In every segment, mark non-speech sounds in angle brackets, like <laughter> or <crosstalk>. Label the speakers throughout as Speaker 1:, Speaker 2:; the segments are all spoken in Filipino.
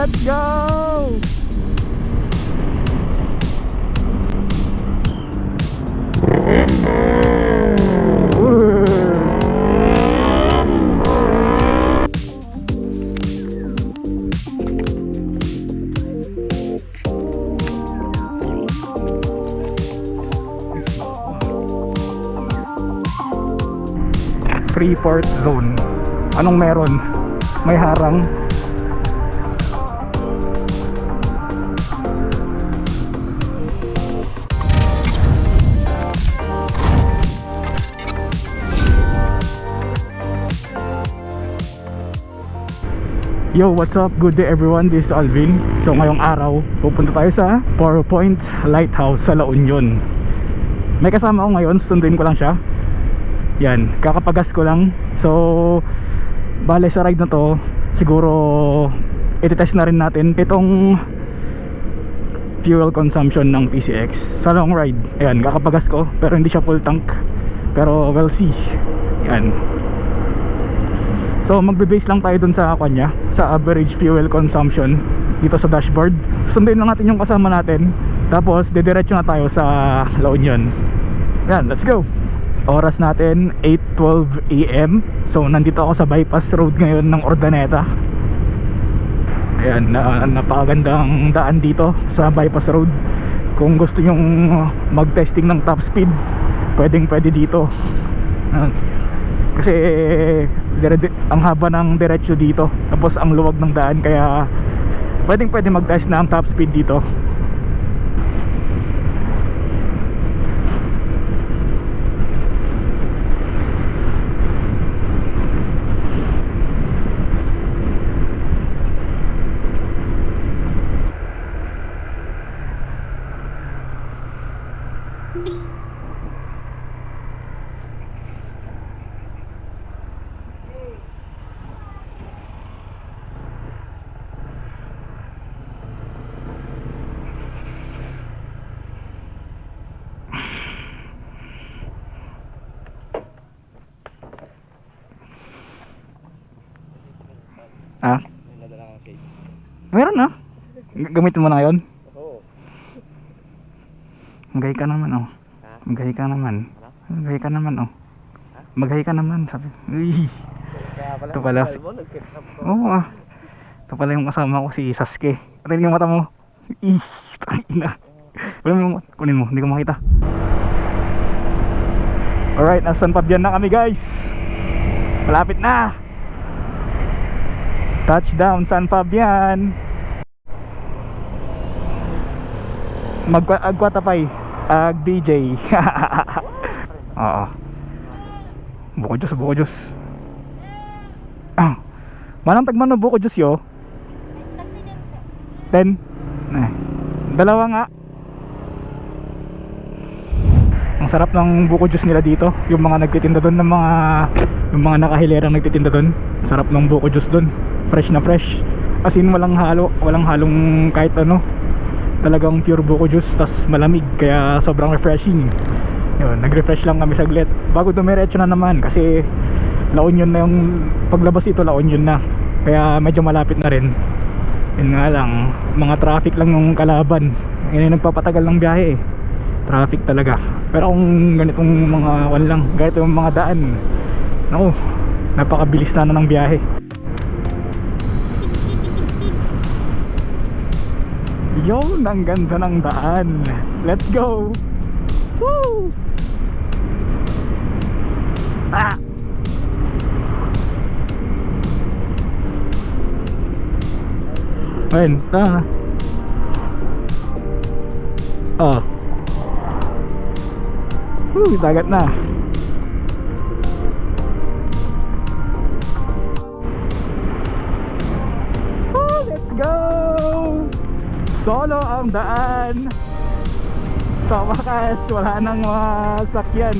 Speaker 1: Let's go! Freeport Zone. Anong meron? May harang. Yo, what's up? Good day everyone. This is Alvin. So ngayong araw, pupunta tayo sa Four Point Lighthouse sa La Union. May kasama ako ngayon, sunduin ko lang siya. Yan, kakapagas ko lang. So, bale sa ride na to, siguro iti-test na rin natin itong fuel consumption ng PCX sa long ride. Ayan, kakapagas ko pero hindi siya full tank. Pero we'll see. Yan. So magbe-base lang tayo dun sa kanya Sa average fuel consumption Dito sa dashboard. Sunduin lang natin yung kasama natin Tapos dediretso na tayo sa La Union. Yan, let's go! Oras natin 8.12 AM So nandito ako sa bypass road ngayon ng Ordaneta Ayan, na, napakagandang daan dito sa bypass road. Kung gusto nyong mag-testing ng top speed Pwedeng pwede dito. Ayan. Kasi dire, ang haba ng diretsyo dito. Tapos ang luwag ng daan Kaya pwedeng pwede mag-test na ang top speed dito
Speaker 2: Cake.
Speaker 1: Meron G- Gamitin mo na ngayon
Speaker 2: Oo.
Speaker 1: Magay ka naman oh
Speaker 2: Ha?
Speaker 1: Magay ka naman
Speaker 2: Ano?
Speaker 1: Magay ka naman oh
Speaker 2: Ha?
Speaker 1: Magay ka naman sabi Uy.
Speaker 2: Kaya.
Speaker 1: Ito pala.
Speaker 2: Mo, nag-kidnap.
Speaker 1: Oo ah Ito pala yung kasama ko si Sasuke Patayin yung mata mo Ih Tangina Wala mo Kunin mo Hindi ko makita Alright Nasa San Fabian na kami guys Malapit na Touchdown San Fabian. Magagwatapay Ag DJ <laughs> Oo. Buko Diyos Buko Diyos. Ah Manang tagman ng buko Diyos yo. 10 eh. Dalawa nga Sarap ng buko juice nila dito. Yung mga nagtitinda doon ng mga Yung mga nakahilerang nagtitinda doon Sarap ng buko juice doon Fresh na fresh. As in walang halo Walang halong kahit ano. Talagang pure buko juice tas malamig Kaya sobrang refreshing. Yun, nag-refresh lang kami saglit. Bago dumiretso na naman Kasi La Union na yung Paglabas ito La Union na. Kaya medyo malapit na rin. Yun nga lang mga traffic lang yung kalaban. Yun yung nagpapatagal ng biyahe eh traffic talaga pero kung ganitong mga wan lang ganito yung mga daan naku napakabilis na na ng biyahe yun ang ganda ng daan let's go Woo! ah Ayun, tama. Oh. Woo, dagat na. Woo, let's go! Solo ang daan. Sa wakas, wala nang mga sakyan.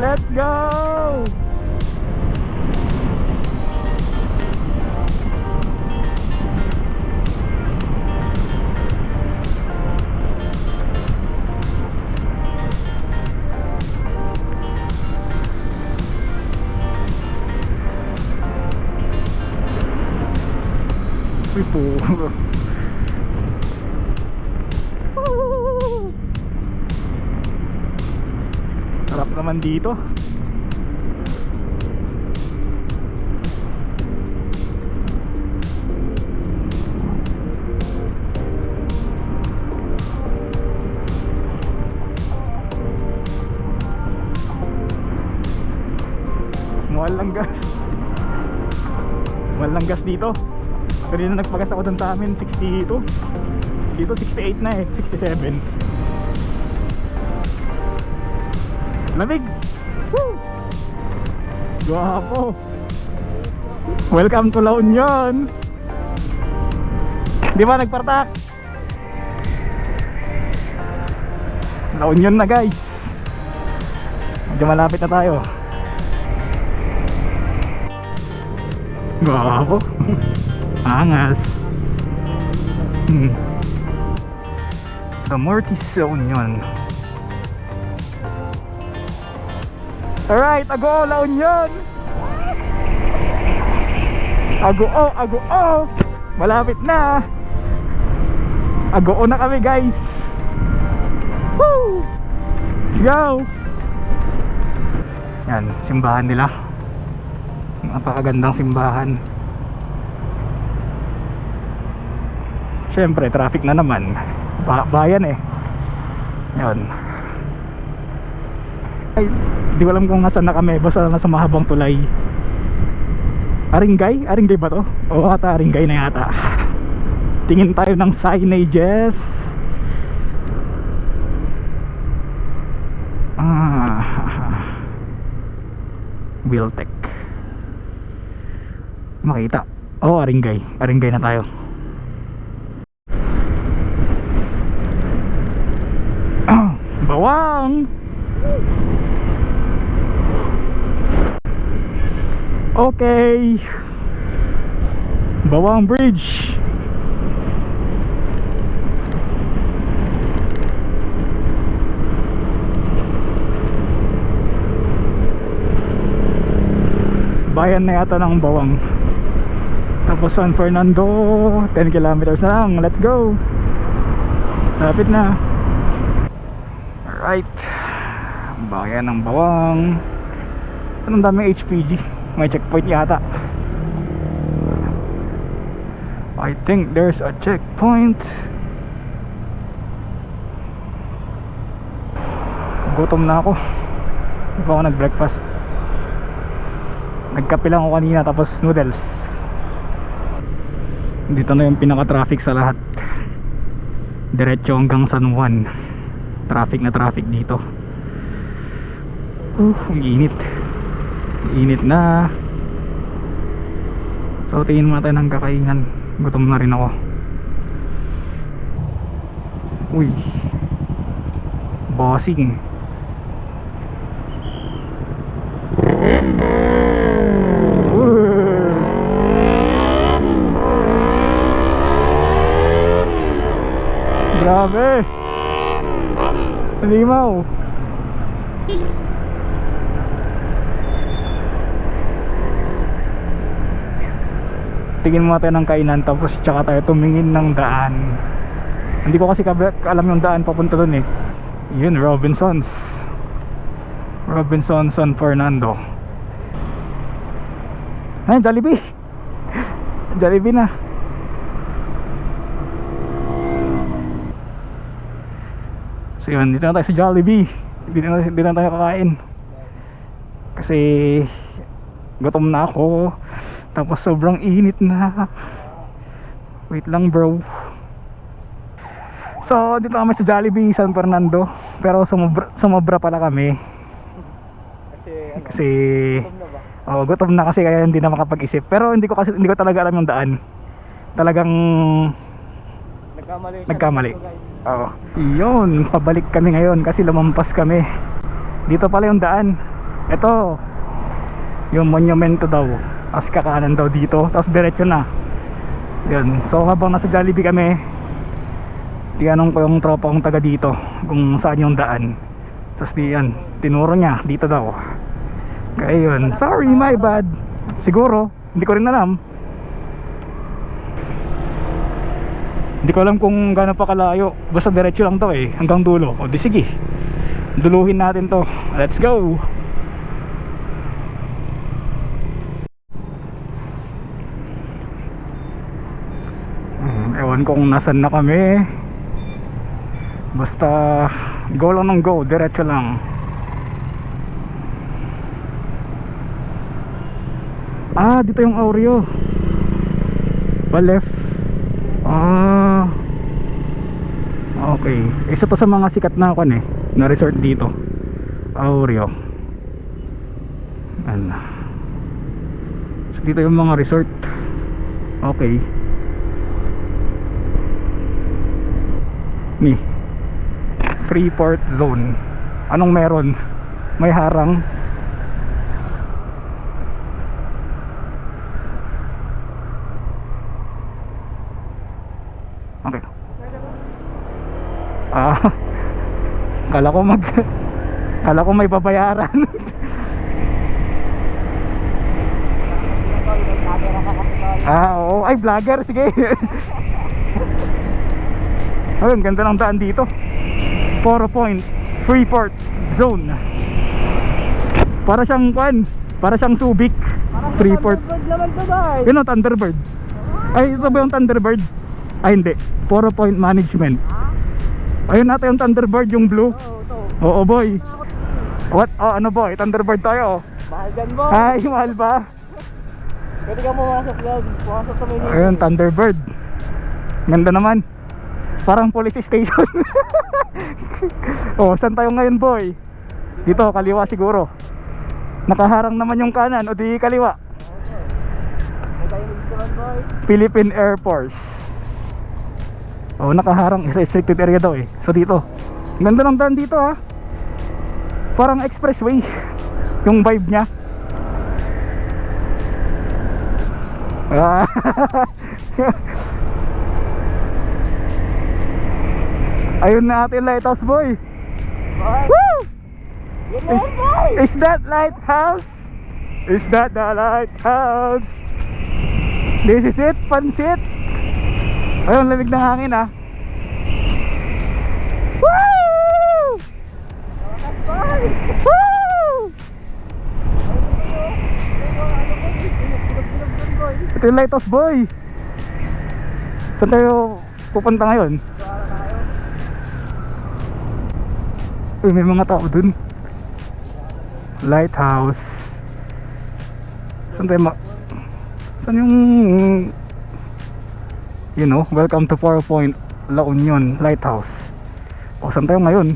Speaker 1: Let's go! Naman dito. Mahal lang gas. Mahal lang gas dito. Kanina nagpagas ako dun sa amin, 62. Dito 68 na eh, 67. Lamig! Woo! Gwapo! Welcome to La Union! Di ba nagpartak? La Union na guys! Medyo malapit na tayo. Gwapo! <laughs> Angas! Hmm. Sa Mortis sa Union. Alright, ago La Union! Ago oh, ago oh! Malapit na! Ago na kami guys! Woo! Let's go! Yan, simbahan nila. Napakagandang simbahan. Siyempre, traffic na naman. Ba bayan eh. Yan. Ay, di ko alam kung nasan na kami. Basta nasa mahabang tulay. Aringay? Aringay ba to? Oo ata, Aringay na yata. Tingin tayo ng signages. Ah. Wheeltech. Makita. Oh, Aringay. Aringay na tayo. <clears throat> Bawang! Okay. Bawang Bridge. Bayan na yata ng Bawang. Tapos San Fernando, 10 kilometers na lang. Let's go. Lapit na. Alright. Bayan ng Bawang. Anong daming HPG? May checkpoint yata. I think there's a checkpoint. Gutom na ako. Hindi ako nag-breakfast. Nagkape lang ako kanina tapos noodles. Dito na yung pinaka-traffic sa lahat. Diretso hanggang San Juan. Traffic na traffic dito. Uh, ang init. Init na. So tingin muna tayo ng kakaingan. Gutom na rin ako. Uy. Bossing. Grabe. Limaw. Tingin mo tayo ng kainan tapos tsaka tayo tumingin ng daan. Hindi ko kasi alam yung daan papunta dun eh. Yun Robinsons. Robinson San Fernando. Ay Jollibee! <laughs> Jollibee na. So yun dito na tayo sa Jollibee. Dito na, dito na tayo kakain. Kasi gutom na ako tapos sobrang init na wait lang bro so dito kami sa Jollibee San Fernando pero sumobra, sumobra pala kami
Speaker 2: Kasi ano,
Speaker 1: kasi
Speaker 2: gutom na ba?
Speaker 1: oh, gutom na kasi kaya hindi na makapag-isip pero hindi ko kasi hindi ko talaga alam yung daan talagang
Speaker 2: Nagkamali.
Speaker 1: Nagkamali. Oo. Yun, pabalik kami ngayon kasi lumampas kami. Dito pala yung daan. Ito. Yung monumento daw. Tapos kakanan daw dito. Tapos diretso na. Yun. So habang nasa Jollibee kami, tinanong ko yung tropa kong taga dito kung saan yung daan. Tapos di yan, tinuro niya dito daw. Kaya yun, sorry my bad. Siguro, hindi ko rin alam. Hindi ko alam kung gaano pa kalayo. Basta diretso lang to eh, hanggang dulo. O di sige. Duluhin natin to. Let's go. Ewan kung nasan na kami. Basta go lang ng go, diretso lang. Ah, dito yung Aureo. Pa left. Ah. Okay. Isa to sa mga sikat na kan eh, na resort dito. Aureo. Ano. So, dito yung mga resort. Okay. Ni. Freeport Zone. Anong meron? May harang. Okay. Ah. <laughs> Kala ko mag <laughs> Kala ko may babayaran. <laughs> ah, oo. Ay, vlogger. Sige. Ayun, ganda ng daan dito. Four Point Freeport Zone. Para siyang kwan, para siyang Subic. Freeport.
Speaker 2: to ba?
Speaker 1: Yun o, Thunderbird. Ay, ito ba yung Thunderbird? Ay, hindi. Four Point Management. Ayun natin yung Thunderbird, yung blue.
Speaker 2: Oo,
Speaker 1: boy. What? Oh, ano boy? Thunderbird tayo.
Speaker 2: Mahal dyan mo.
Speaker 1: Ay, mahal ba?
Speaker 2: Pwede ka pumasok dyan. Pumasok sa menu.
Speaker 1: Ayun, Thunderbird. Ganda naman. Parang police station. <laughs> oh, saan tayo ngayon, boy? Dito, kaliwa siguro. Nakaharang naman yung kanan o di kaliwa. Philippine Air Force. Oh, nakaharang restricted area daw eh. So dito. Ganda ng daan dito ha. Parang expressway. <laughs> Yung vibe niya. <laughs> Ayun na ating lighthouse boy.
Speaker 2: Boy.
Speaker 1: Woo! Is,
Speaker 2: boy.
Speaker 1: is that lighthouse? Is that the lighthouse? This is it, pansit. Ayun, lamig ng hangin ah. Woo! Woo! Ito yung lighthouse boy. Saan tayo pupunta ngayon? Uy, may mga tao dun. Lighthouse. Saan tayo ma... Saan yung... You know, welcome to Four Point La Union Lighthouse. O, saan tayo ngayon?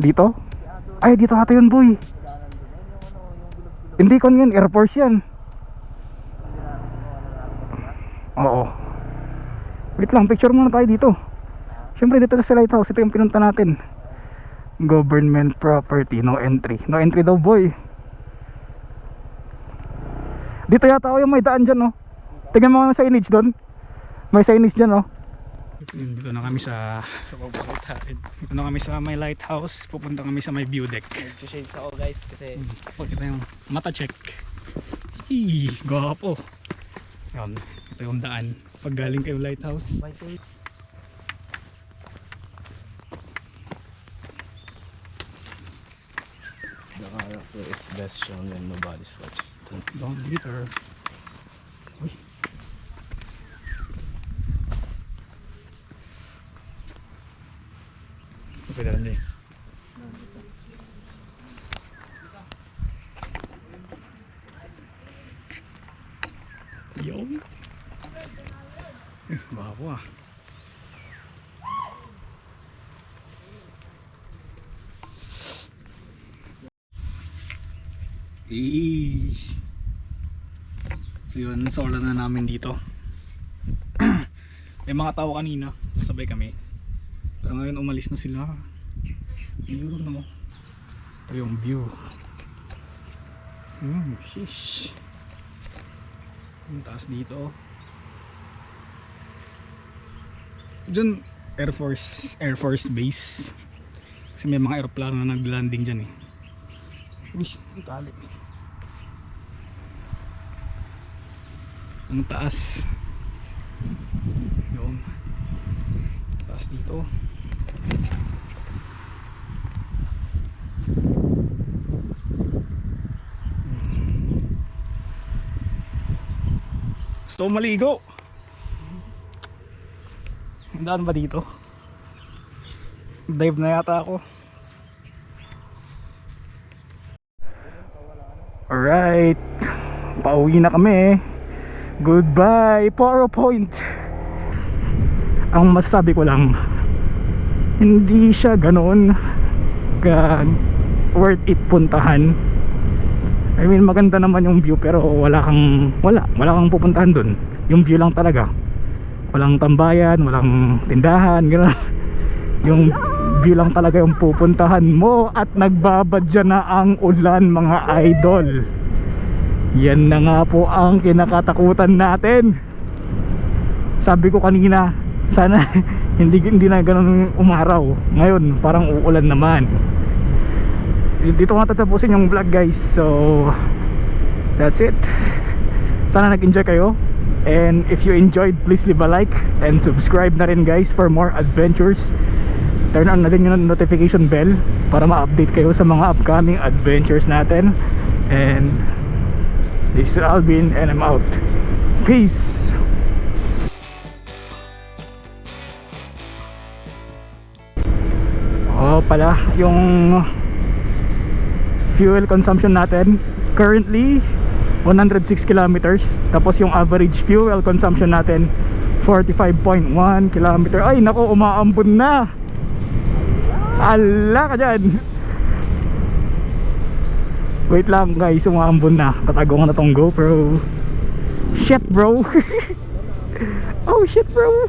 Speaker 1: Dito? Ay, dito ata yun, boy. Hindi kon yan, Air Force yan. Oo. Wait lang, picture muna tayo dito. Siyempre dito sa lighthouse, ito yung pinunta natin. Government property, no entry. No entry daw boy. Dito yata ako yung may daan dyan, no? Tingnan mo yung signage doon. May signage dyan, no? Dito na kami sa sa pagbabalitain. Dito na kami sa may lighthouse. Pupunta kami sa may view deck.
Speaker 2: Nag-shades ako guys kasi
Speaker 1: Pakita yung mata check. Eee, gwapo. Yan, ito yung daan. Pag galing kayo lighthouse.
Speaker 2: May two
Speaker 3: The character is best shown when nobody's watching.
Speaker 1: Don't litter. Uy. Pwede rin din. Yung. Eh, Bago ah. Eee. So yun, solar na namin dito. <clears throat> May mga tao kanina, sabay kami. Pero ngayon umalis na sila. Yun no. Ito yung view. Hmm, sheesh. Yung taas dito. Diyan, Air Force, Air Force Base. Kasi may mga aeroplano na nag-landing dyan eh. Uy, ang tali. Ang taas. Yun. tapos dito. Gusto maligo. Daan ba dito? Dive na yata ako. Alright. Pauwi na kami goodbye. Poro Point. Ang masasabi ko lang hindi siya ganoon ka worth it puntahan. I mean maganda naman yung view pero wala kang wala wala kang pupuntahan dun. Yung view lang talaga. Walang tambayan walang tindahan gano'n yung view lang talaga yung pupuntahan mo at nagbabadya na ang ulan mga idol yan na nga po ang kinakatakutan natin. Sabi ko kanina sana <laughs> hindi hindi na ganun umaraw. Ngayon parang uulan naman. Dito nga tatapusin yung vlog guys. So that's it. Sana nag enjoy kayo. And if you enjoyed please leave a like and subscribe na rin guys for more adventures. Turn on na din yung notification bell para ma-update kayo sa mga upcoming adventures natin. And this is Alvin and I'm out. Peace. Oh pala yung fuel consumption natin currently 106 kilometers. Tapos yung average fuel consumption natin 45.1 kilometer. Ay nako umaambon na. Ala ka dyan wait lang guys umaambon na. Tatago ko na tong GoPro. Shit bro. <laughs> Oh shit bro